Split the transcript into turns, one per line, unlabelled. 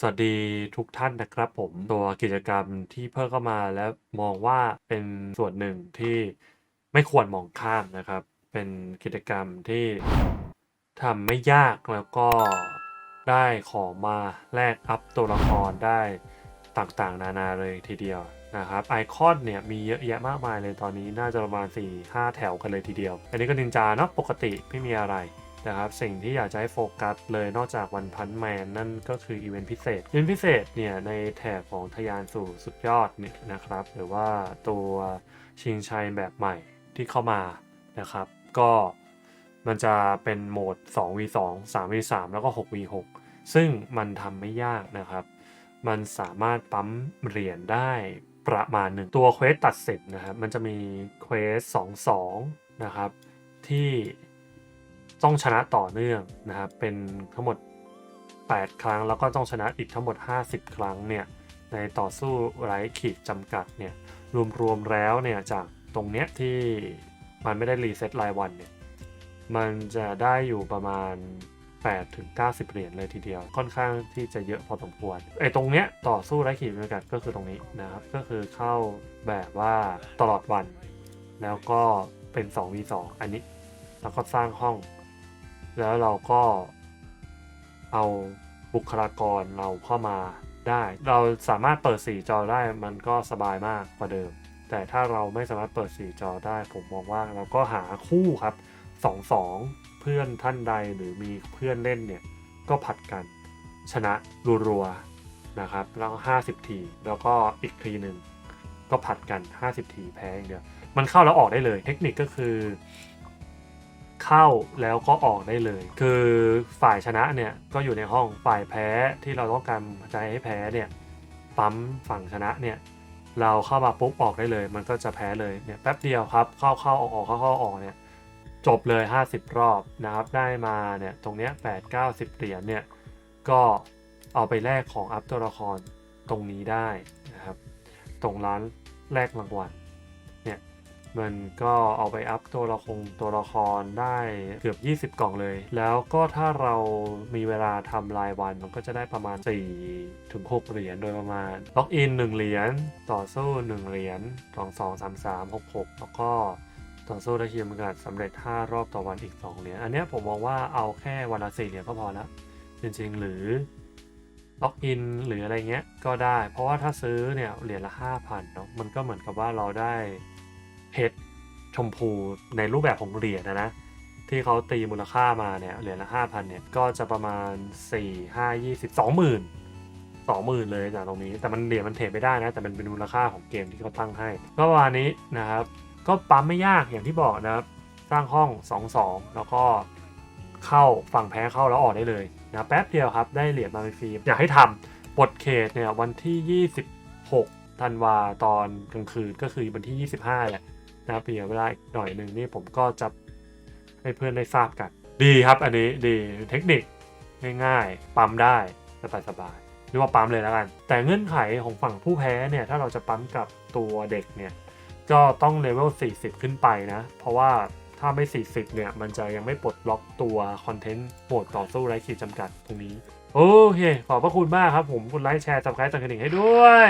สวัสดีทุกท่านนะครับผมตัวกิจกรรมที่เพิ่มเข้ามาและมองว่าเป็นส่วนหนึ่งที่ไม่ควรมองข้ามนะครับ เป็นกิจกรรมที่ทำไม่ยากแล้วก็ได้ของมาแลกอัพตัวละครได้ต่างๆ นานาเลยทีเดียวนะครับไอคอนเนี่ยมีเยอะแยะมากมายเลยตอนนี้น่าจะประมาณ 4-5 แถวกันเลยทีเดียว อันนี้ก็นินจาเนาะปกติไม่มีอะไร นะครับสิ่งที่อยากจะให้โฟกัสเลยนอกจากวันพันแมนนั่นก็คืออีเวนต์พิเศษอีเวนต์พิเศษเนี่ยในแถบของทะยานสู่สุดยอดเนี่ยนะครับ หรือว่าตัวชิงชัยแบบใหม่ที่เข้ามานะครับ ก็มันจะเป็นโหมด 2v2 3v3 แล้วก็ 6v6 ซึ่งมันทำไม่ยากนะครับ มันสามารถปั๊มเหรียญได้ประมาณหนึ่งตัวเควสตัดเสร็จนะครับ มันจะมีเควส2-2 นะครับ ที่ ต้องชนะต่อเนื่องนะครับเป็นทั้งหมด 8 ครั้ง แล้วก็ต้องชนะอีกทั้งหมด 50 ครั้งเนี่ยในต่อสู้ไร้ขีดจำกัดเนี่ยรวมๆแล้วเนี่ยจากตรงเนี้ยที่มันไม่ได้รีเซ็ตรายวันเนี่ยมันจะได้อยู่ประมาณ 8 ถึง 90 เหรียญเลยทีเดียว ค่อนข้างที่จะเยอะพอสมควรไอ้ตรงเนี้ยต่อสู้ไร้ขีดจำกัดก็คือตรงนี้นะครับ ก็คือเข้าแบบว่าตลอดวัน แล้วก็เป็น 2v2 อันนี้ แล้วก็สร้างห้อง แล้วเราก็เอาบุคลากรเราเข้ามาได้ เราสามารถเปิด 4 จอได้มันก็สบายมากกว่าเดิม แต่ถ้าเราไม่สามารถเปิด 4 จอได้ ผมมองว่าเราก็หาคู่ครับ 2-2 เพื่อนท่านใดหรือมีเพื่อนเล่นเนี่ย ก็ผัดกันชนะรัวๆนะครับ แล้วก็50 ที แล้วก็อีกทีหนึ่งก็ผัดกัน 50 ทีแพ้อย่างเดียว มันเข้าแล้วออกได้เลย เทคนิคก็คือ เข้าแล้วก็ออกได้เลย คือฝ่ายชนะเนี่ยก็อยู่ในห้องฝ่ายแพ้ที่เราต้องการใจให้แพ้เนี่ยปั๊มฝั่งชนะเนี่ยเราเข้ามาปุ๊บออกได้เลย มันก็จะแพ้เลยเนี่ยแป๊บเดียวครับเข้าเข้าออกออกเข้าเข้าออกเนี่ยจบเลย 50 รอบนะครับได้มาเนี่ยตรงเนี้ย8 9 0เหรียญเนี่ยก็เอาไปแลกของอัพตัวละครตรงนี้ได้นะครับตรงร้านแลกรางวัลเนี่ย มันก็เอาไปอัพตัวละครตัวละครได้เกือบ 20 กล่องเลย แล้วก็ถ้าเรามีเวลาทำรายวันมันก็จะได้ประมาณ 4 ถึง 6 เหรียญโดยประมาณ ล็อกอิน 1 เหรียญ ต่อสู้ 1 เหรียญ2 2 3 3 6 6แล้วก็ต่อสู้ได้คีมกัดสำเร็จ 5 รอบต่อวันอีก 2 เหรียญ อันนี้ผมมองว่าเอาแค่วันละ4เหรียญก็พอแล้วจริงๆ หรือล็อกอินหรืออะไรเงี้ยก็ได้ เพราะว่าถ้าซื้อเนี่ยเหรียญละ 5,000เนาะมันก็เหมือนกับว่าเราได้ เพชรชมพูในรูปแบบของเหรียญนะนะที่เขาตีมูลค่ามาเนี่ยเหรียญละห้าพันเนี่ยก็จะประมาณสี่ห้ายี่สิบสองหมื่นสองหมื่นเลยจากตรงนี้ แต่มันเหรียญมันเทรดไม่ได้นะ แต่มันเป็นมูลค่าของเกมที่เขาตั้งให้ ก็ประมาณนี้นะครับ ก็ปั๊มไม่ยากอย่างที่บอกนะครับ สร้างห้องสองสองแล้วก็เข้าฝั่งแพ้เข้าแล้วออกได้เลยนะแป๊บเดียวครับ ได้เหรียญมาฟรีอยากให้ทำปลดเขตเนี่ยวันที่ 26ธันวาตอนกลางคืนก็คือวันที่ 25แหละ นะครับเปลี่ยเวลาอีกหน่อยหนึ่งนี่ผมก็จะให้เพื่อนได้ทราบกัน ดีครับอันนี้ดีเทคนิคง่ายๆ ปั๊มได้สบายๆหรือว่าปั๊มเลยแล้วกัน แต่เงื่อนไขของฝั่งผู้แพ้เนี่ยถ้าเราจะปั๊มกับตัวเด็กเนี่ยก็ต้องเลเวล 40 ขึ้นไปนะ เพราะว่าถ้าไม่ 40 เนี่ย มันจะยังไม่ปลดล็อกตัวคอนเทนต์โหมดต่อสู้ไร้ขีดจำกัดตรงนี้ โอเค ขอบพระคุณมากครับผมกดไลค์แชร์ subscribe สั่นกระดิ่งให้ด้วย